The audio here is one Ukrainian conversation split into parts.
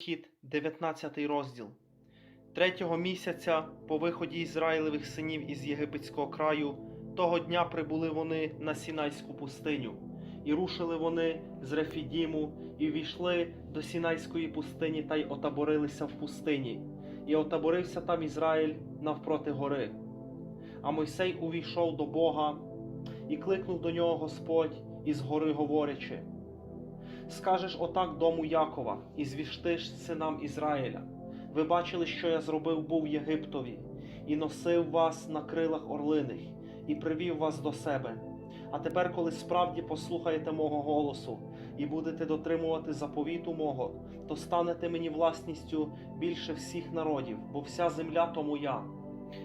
Хід, 19 розділ. Третього місяця по виході Ізраїлевих синів із єгипетського краю, того дня прибули вони на Сінайську пустиню, і рушили вони з Рефідіму, і війшли до Сінайської пустині та й отаборилися в пустині, і отаборився там Ізраїль навпроти гори. А Мойсей увійшов до Бога і кликнув до нього Господь із гори, говорячи: Скажеш отак дому Якова, і звіштиш синам Ізраїля. Ви бачили, що я зробив був Єгиптові, і носив вас на крилах орлиних, і привів вас до себе. А тепер, коли справді послухаєте мого голосу і будете дотримувати заповіту мого, то станете мені власністю більше всіх народів, бо вся земля то моя.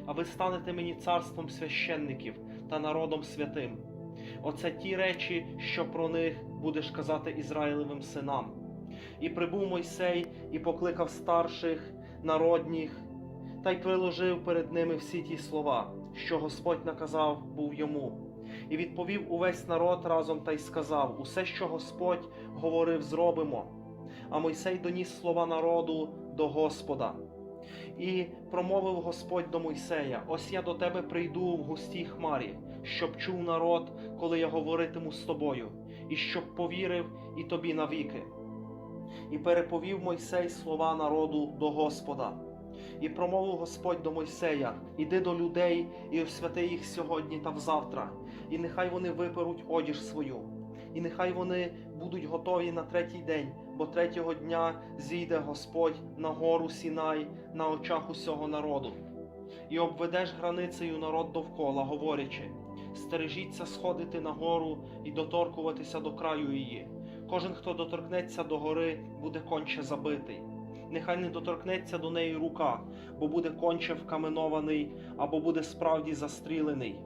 А ви станете мені царством священників та народом святим. Оце ті речі, що про них будеш казати Ізраїлевим синам. І прибув Мойсей і покликав старших, народніх, та й приложив перед ними всі ті слова, що Господь наказав був йому. І відповів увесь народ разом та й сказав: Усе, що Господь говорив, зробимо. А Мойсей доніс слова народу до Господа. І промовив Господь до Мойсея: Ось я до тебе прийду в густій хмарі, щоб чув народ, коли я говоритиму з тобою, і щоб повірив і тобі навіки. І переповів Мойсей слова народу до Господа. І промовив Господь до Мойсея: Іди до людей і освяти їх сьогодні та взавтра, і нехай вони виперуть одіж свою, і нехай вони будуть готові на третій день, бо третього дня зійде Господь на гору Сінай на очах усього народу. І обведеш границею народ довкола, говорячи: стережіться сходити на гору і доторкуватися до краю її. Кожен, хто доторкнеться до гори, буде конче забитий. Нехай не доторкнеться до неї рука, бо буде конче вкаменований або буде справді застрілений.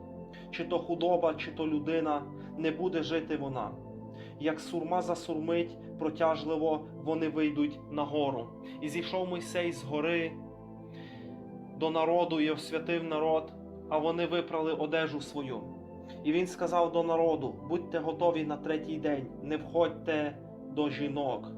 Чи то худоба, чи то людина, не буде жити вона. Як сурма засурмить, протяжливо вони вийдуть на гору. І зійшов Мойсей з гори до народу і освятив народ, а вони випрали одежу свою. І він сказав до народу: будьте готові на третій день, не входьте до жінок.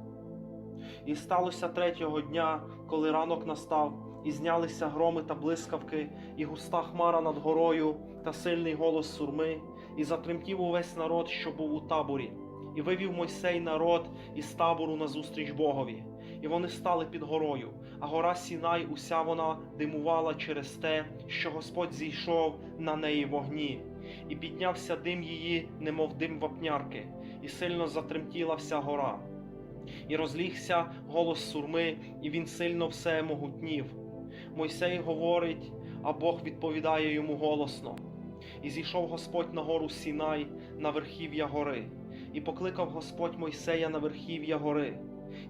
І сталося третього дня, коли ранок настав, і знялися громи та блискавки, і густа хмара над горою, та сильний голос сурми, і затремтів увесь народ, що був у таборі, і вивів Мойсей народ із табору назустріч Богові. І вони стали під горою, а гора Сінай, уся вона димувала через те, що Господь зійшов на неї вогні, і піднявся дим її, немов дим вапнярки, і сильно затремтіла вся гора. І розлігся голос сурми, і він сильно все могутнів. Мойсей говорить, а Бог відповідає йому голосно. І зійшов Господь на гору Сінай на верхів'я гори, і покликав Господь Мойсея на верхів'я гори.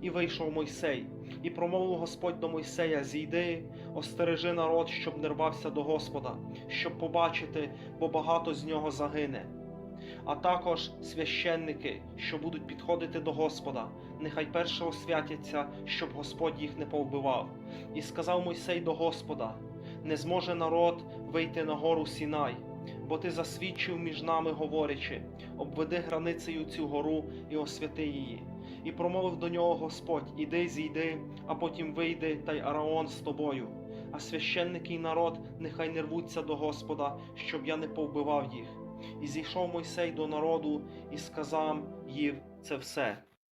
І вийшов Мойсей, і промовив Господь до Мойсея: Зійди, остережи народ, щоб не рвався до Господа, щоб побачити, бо багато з нього загине. А також священники, що будуть підходити до Господа, нехай перше освятяться, щоб Господь їх не повбивав. І сказав Мойсей до Господа: не зможе народ вийти на гору Сінай, бо ти засвідчив між нами, говорячи, обведи границею цю гору і освяти її. І промовив до нього Господь: Іди, зійди, а потім вийди, та й Араон з тобою. А священники й народ нехай не рвуться до Господа, щоб я не повбивав їх. І зійшов Мойсей до народу і сказав їм це все.